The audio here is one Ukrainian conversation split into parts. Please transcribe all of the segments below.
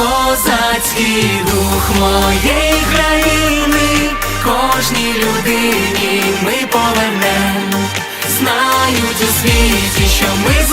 козацький дух моєї країни, кожній людині ми повернем. Знають у світі, що ми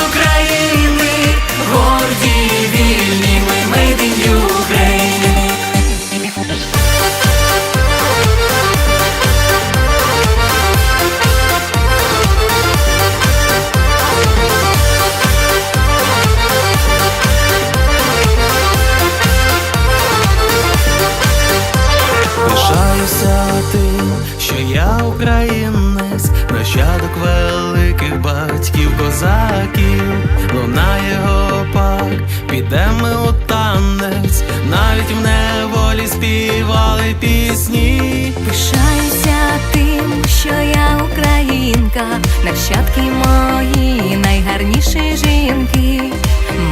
я українець, нащадок великих батьків козаків, лунає гопак, підемо у танець, навіть в неволі співали пісні. Пишаюся тим, що я українка, нащадки мої найгарніші жінки.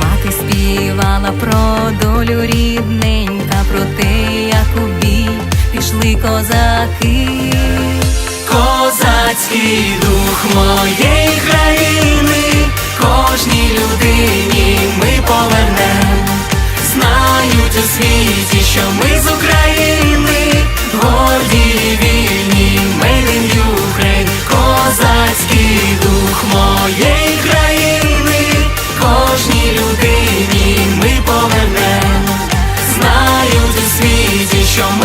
Мати співала про долю рідненька, про те, як у бій пішли козаки. Козацький дух моєї країни, кожній людині ми повернем. Знають у світі, що ми з України, горді і вільні, in Ukraine. Козацький дух моєї країни, кожній людині ми повернем. Знають у світі, що ми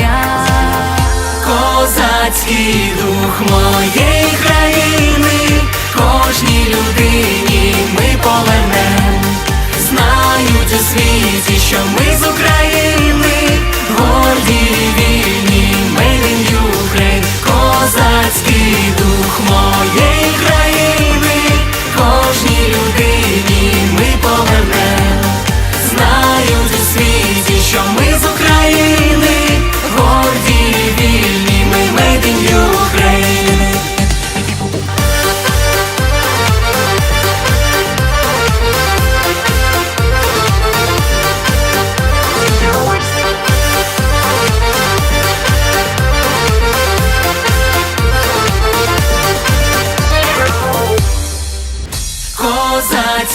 Козацький дух моєї країни, кожній людині ми повернем. Знають у світі, що ми з України, горді вільні, ми in Козацький дух моєї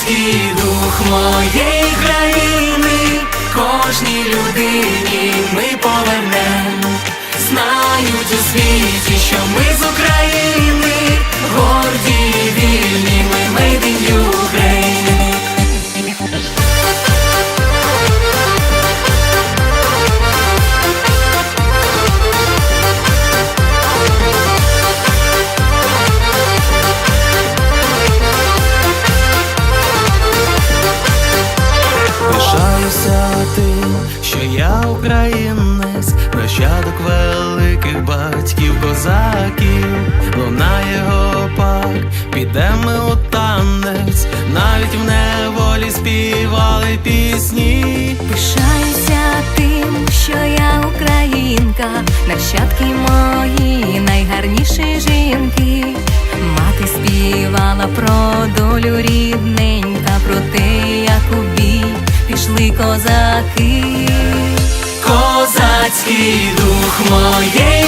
Козацький дух моєї країни, кожній людині ми повернем. Знають у світі, що ми з України, що я українець, нащадок великих батьків козаків, лунає гопак, підемо у танець, навіть в неволі співали пісні. Пишаюся тим, що я українка, нащадки мої найгарніші жінки. Мати співала про долю рідненька, про те, як у пішли козаки. Козацький дух моєї